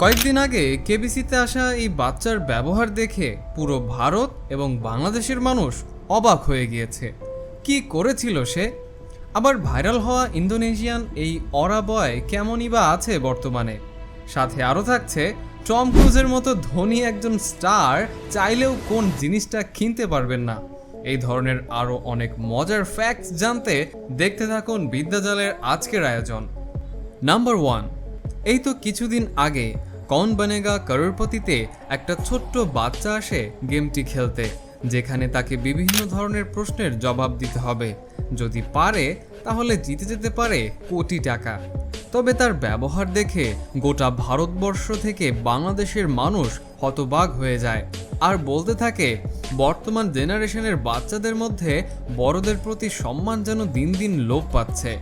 কয়েকদিন আগে কেবিসিতে আসা এই বাচ্চার ব্যবহার দেখে পুরো ভারত এবং বাংলাদেশের মানুষ অবাক হয়ে গিয়েছে। কি করেছিল সে? আবার ভাইরাল হওয়া ইন্দোনেশিয়ান এই অরা বয় কেমনই বা আছে বর্তমানে? সাথে আরও থাকছে, টম ক্রুজের মতো ধনী একজন স্টার চাইলেও কোন জিনিসটা কিনতে পারবেন না। এই ধরনের আরও অনেক মজার ফ্যাক্টস জানতে দেখতে থাকুন বিদ্যাজালের আজকের আয়োজন। নাম্বার ওয়ান এই তো কিছুদিন আগে কন বনেগা করোড়পতিতে একটা ছোট্ট বাচ্চা আসে গেমটি খেলতে, যেখানে তাকে বিভিন্ন ধরনের প্রশ্নের জবাব দিতে হবে। যদি পারে, তাহলে জিতে যেতে পারে কোটি টাকা। তবে তার ব্যবহার দেখে গোটা ভারতবর্ষ থেকে বাংলাদেশের মানুষ হতবাক হয়ে যায়। আর বলতে থাকে, বর্তমান জেনারেশনের বাচ্চাদের মধ্যে বড়দের প্রতি সম্মান যেন দিন দিন লোপ পাচ্ছে।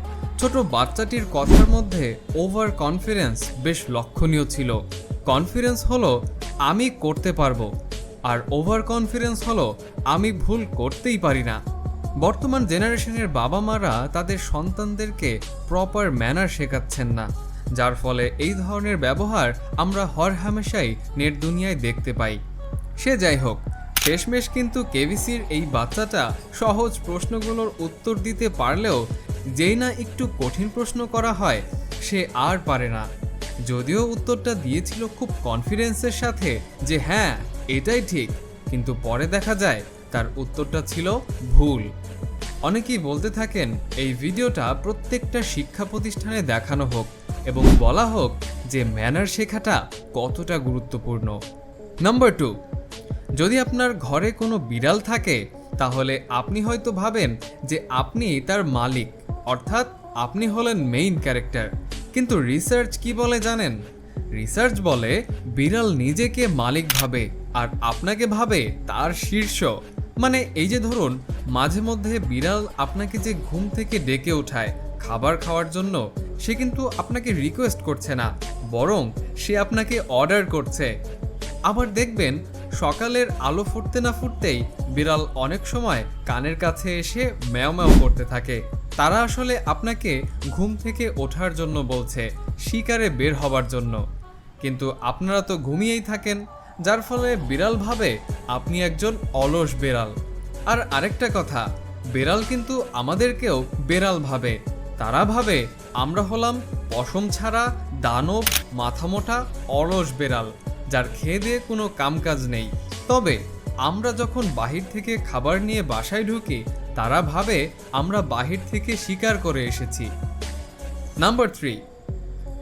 ছোট বাচ্চাটির কথার মধ্যে ওভার কনফিডেন্স বেশ লক্ষণীয় ছিল। কনফিডেন্স হলো, আমি করতে পারব, আর ওভার কনফিডেন্স হলো, আমি ভুল করতেই পারি না। বর্তমান জেনারেশনের বাবা মারা তাদের সন্তানদেরকে প্রপার ম্যানার শেখাচ্ছেন না, যার ফলে এই ধরনের ব্যবহার আমরা হর হামেশাই নেট দুনিয়ায় দেখতে পাই। সে যাই হোক, শেষমেশ কিন্তু কেভিসির এই বাচ্চাটা সহজ প্রশ্নগুলোর উত্তর দিতে পারলেও যেই না একটু কঠিন প্রশ্ন করা হয়, সে আর পারে না। যদিও উত্তরটা দিয়েছিল খুব কনফিডেন্সের সাথে যে হ্যাঁ এটাই ঠিক, কিন্তু পরে দেখা যায় তার উত্তরটা ছিল ভুল। অনেকেই বলতে থাকেন, এই ভিডিওটা প্রত্যেকটা শিক্ষা প্রতিষ্ঠানে দেখানো হোক এবং বলা হোক যে ম্যানার শেখাটা কতটা গুরুত্বপূর্ণ। নাম্বার টু যদি আপনার ঘরে কোনো বিড়াল থাকে, তাহলে আপনি হয়তো ভাবেন যে আপনি তার মালিক। অর্থাৎ আপনি হলেন মেইন ক্যারেক্টার কিন্তু রিসার্চ কি বলে জানেন? রিসার্চ বলে বিড়াল নিজেকে মালিক ভাবে আর আপনাকে ভাবে তার শীর্ষ। মানে এই যে ধরুন, মাঝে মধ্যে বিড়াল আপনাকে যে ঘুম থেকে ডেকে ওঠায় খাবার খাওয়ার জন্য, সে কিন্তু আপনাকে রিকোয়েস্ট করছে না, বরং সে আপনাকে অর্ডার করছে। আবার দেখবেন সকালের আলো ফুটতে না ফুটতেই বিড়াল অনেক সময় কানের কাছে এসে ম্যাও ম্যাও করতে থাকে। তারা আসলে আপনাকে ঘুম থেকে ওঠার জন্য বলছে, শিকারে বের হবার জন্য। কিন্তু আপনারা তো ঘুমিয়েই থাকেন, যার ফলে বিড়াল ভাবে আপনি একজন অলস বেড়াল। আর আরেকটা কথা, বেড়াল কিন্তু আমাদেরকেও বেড়াল ভাবে। তারা ভাবে আমরা হলাম পশম ছাড়া দানব, মাথামোটা, অলস বেড়াল। যার খেয়ে দিয়ে কোনো কামকাজ নেই। তবে আমরা যখন বাহির থেকে খাবার নিয়ে বাসায় ঢুকি, তারা ভাবে আমরা বাহির থেকে শিকার করে এসেছি। Number three.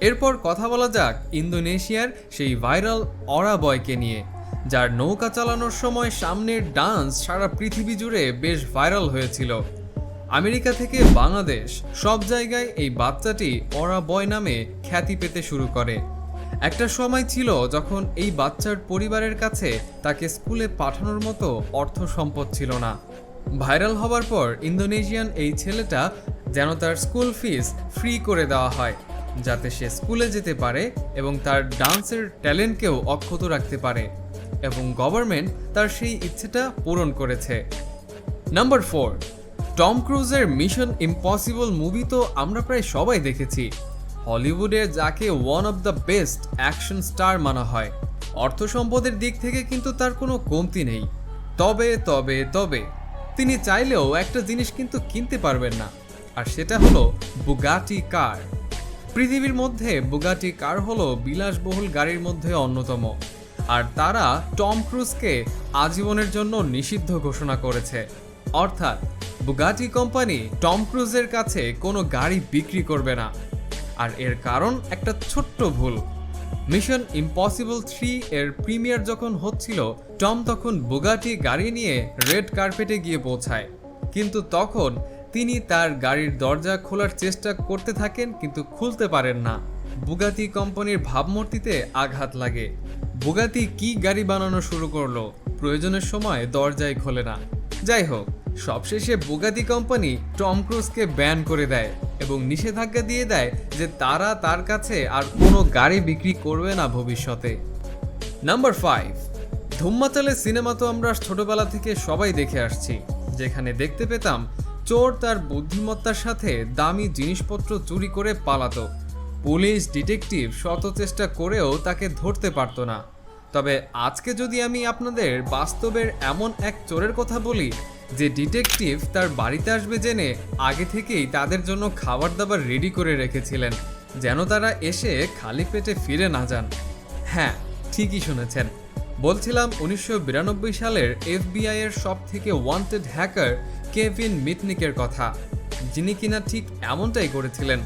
এরপর কথা বলা যাক ইন্দোনেশিয়ার সেই ভাইরাল অরা বয়কে নিয়ে, যার নৌকা চালানোর সময় সামনের ডান্স সারা পৃথিবী জুড়ে বেশ ভাইরাল হয়েছিল। আমেরিকা থেকে বাংলাদেশ সব জায়গায় এই বাচ্চাটি অরা বয় নামে খ্যাতি পেতে শুরু করে। একটা সময় ছিল যখন এই বাচ্চার পরিবারের কাছে তাকে স্কুলে পাঠানোর মতো অর্থ সম্পদ ছিল না। ভাইরাল হবার পর ইন্দোনেশিয়ান এই ছেলেটা যেন তার স্কুল ফিস ফ্রি করে দেওয়া হয়, যাতে সে স্কুলে যেতে পারে এবং তার ডান্সের ট্যালেন্টকেও অক্ষত রাখতে পারে এবং গভর্নমেন্ট তার সেই ইচ্ছেটা পূরণ করেছে। নাম্বার ফোর, টম ক্রুজের মিশন ইম্পসিবল মুভি তো আমরা প্রায় সবাই দেখেছি। হলিউডের যাকে one of the best action star মানা হয়। অর্থ সম্পদের দিক থেকে কিন্তু তার কোনো কমতি নেই। তবে তবে তবে, তিনি চাইলেও একটা জিনিস কিন্তু কিনতে পারবেন না, আর সেটা হলো বুগাটি কার পৃথিবীর মধ্যে বুগাটি কার হলো বিলাসবহুল গাড়ির মধ্যে অন্যতম, আর তারা টম ক্রুজকে আজীবনের জন্য নিষিদ্ধ ঘোষণা করেছে। অর্থাৎ বুগাটি কোম্পানি টম ক্রুজের কাছে কোনো গাড়ি বিক্রি করবে না আর এর কারণ একটা ছোট্ট ভুল। মিশন ইম্পসিবল থ্রি এর প্রিমিয়ার যখন হচ্ছিল, টম তখন বুগাটি গাড়ি নিয়ে রেড কার্পেটে গিয়ে পৌঁছায়। কিন্তু তখন তিনি তার গাড়ির দরজা খোলার চেষ্টা করতে থাকেন, কিন্তু খুলতে পারেন না। বুগাতি কোম্পানির ভাবমূর্তিতে আঘাত লাগে। বুগাতি কি গাড়ি বানানো শুরু করল, প্রয়োজনের সময় দরজাই খোলে না। যাই হোক সবশেষে বুগাতি কোম্পানি টম ক্রুজকে ব্যান করে দেয় এবং নিষেধাজ্ঞা দিয়ে দেয় যে তারা তার কাছে আর কোনো গাড়ি বিক্রি করবে না ভবিষ্যতে। নাম্বার ফাইভ ধুম্মাচালের সিনেমা তো আমরা ছোটবেলা থেকে সবাই দেখে আসছি, যেখানে দেখতে পেতাম চোর তার বুদ্ধিমত্তার সাথে দামি জিনিসপত্র চুরি করে পালাতো। পুলিশ, ডিটেকটিভ শত চেষ্টা করেও তাকে ধরতে পারতো না। তবে আজকে যদি আমি আপনাদের বাস্তবের এমন এক চোরের কথা বলি যে ডিটেকটিভ তার বাড়িতে আসবে জেনে আগে থেকেই তাদের জন্য খাবার দাবার রেডি করে রেখেছিলেন, যেন তারা এসে খালি পেটে ফিরে না যান। হ্যাঁ ঠিকই শুনেছেন। বলছিলাম উনিশশো বিরানব্বই সালের এফবিআই এর সব থেকে ওয়ান্টেড হ্যাকার কেভিন মিটনিকের কথা। যিনি কিনা ঠিক এমনটাই করেছিলেন।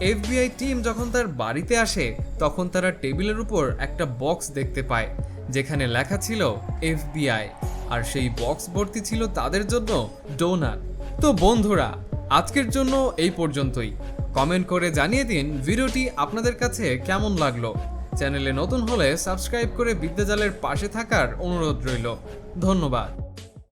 এফবিআই টিম যখন তার বাড়িতে আসে, তখন তারা টেবিলের উপর একটা বক্স দেখতে পায়, যেখানে লেখা ছিল এফবিআই। আর সেই বক্স ভর্তি ছিল তাদের জন্য ডোনার তো বন্ধুরা, আজকের জন্য এই পর্যন্তই। কমেন্ট করে জানিয়ে দিন ভিডিওটি আপনাদের কাছে কেমন লাগল। চ্যানেলে নতুন হলে সাবস্ক্রাইব করে বিদ্যাজালের পাশে থাকার অনুরোধ রইল। ধন্যবাদ।